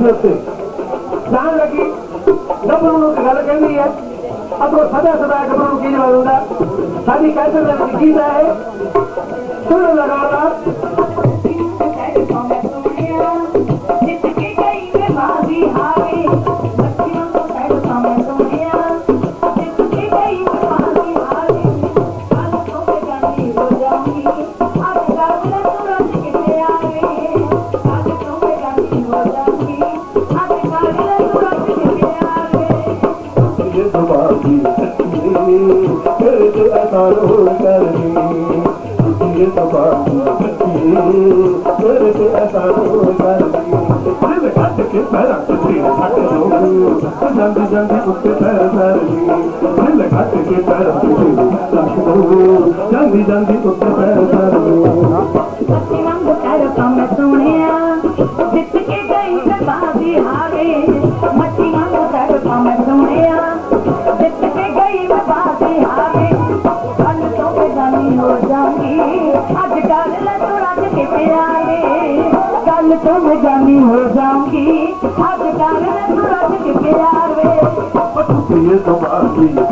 Business ನಾನಾಗಿ ಗಮನವನ್ನು ಕಲಕಂಡಿಯ ಅಥವಾ ಸದಾ ಸದಾ ಗಮನವನ್ನು ಕೀಳಾದ ಸಾಧಿ ಕೆಲಸದಲ್ಲಿ ಗೀತ ಸುಳ್ಳು ಲಗಾಡ Thank you. भट के पैरा पथरीला भट जो जल्दी जल्दी उसके पैर पैर जी भट के पैरा पथरीला जल्दी जल्दी उसके पैर पैर जो پٹھا کے جان میں تو رکھ کے یار بھی پر تو پیلو تو باسی تھی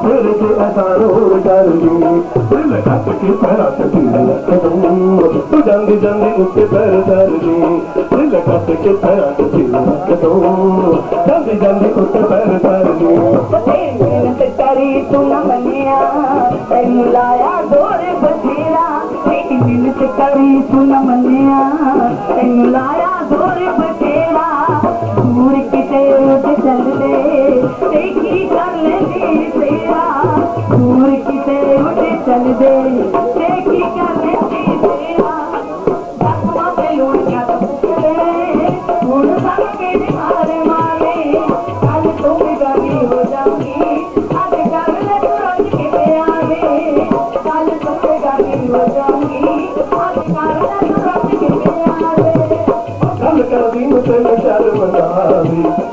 پر تو ایسا روڑ ڈر گئی پر करी सुन मनिया तेन लाया दूर बचेरा दूर किते उठ चल दे देखी कर ले तेरा दूर किते उठ चल दे देखी कर ले तेरा बस मैं लूट जाऊँ तेरे दूर सांगे من تو نچھادوں بہاں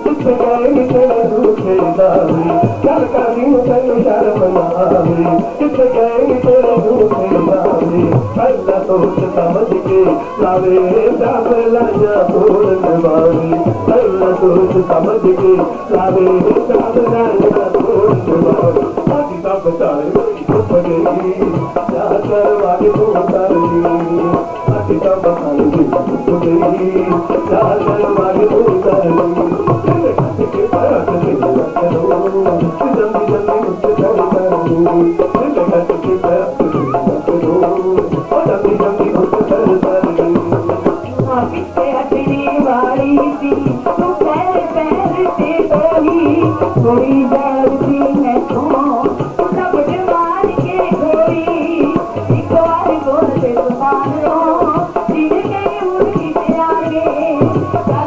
اکھ کائیں توں رُکھے داوی گل کرنی سن شرم نہاں اکھ کائیں توں رُکھے داوی سنہ سوچ تمدی کے لاوی دا پرلاں توں مَن سنہ سوچ تمدی کے لاوی دا پرلاں دا لو باغوں تو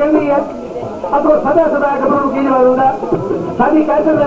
ڪندي آهي اگرو سدا سدا ڪيئن ساڙهي ڪهسيندا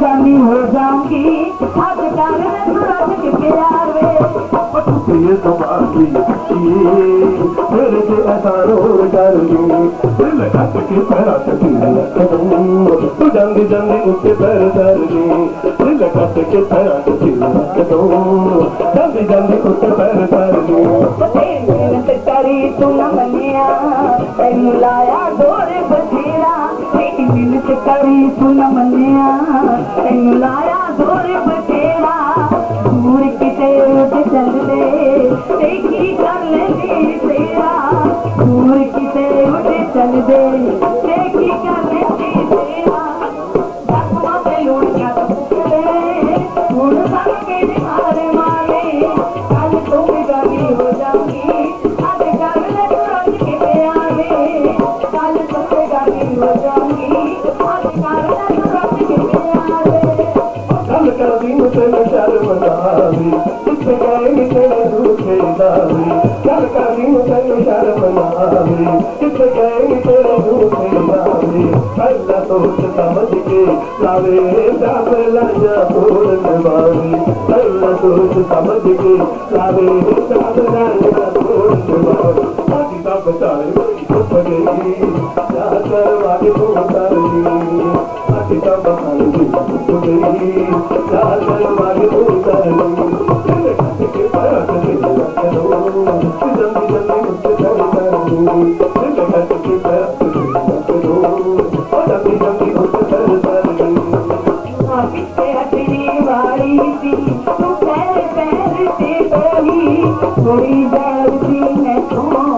जानी हो जाऊंगी। आज जाने सूरज के किनारे ये तो बाकी फिर के ऐसा रोल कर लूं दिल का के पर आके दिल का तुम तू जल्दी जल्दी उठ पर कर लूं दिल का के पर आके दिल का तुम जल्दी जल्दी उठ पर कर लूं तेरे से तारी तू न मनिया ऐ मुलाया दो दिल से करी तू न मनिया तेन लाया दोरी सोच समझ के लावे चावला या पूर्ण वारी पहला सोच समझ के लावे चावला या पूर्ण वारी बाकी का बताए पड़े जाकर वाली को उतार दी बाकी का बताए पड़े जाकर वाली को उतार दी तेरे खाते के पास तेरे लगा करो जल्दी जल्दी मुझसे कर दो হরিদার দিন এখন?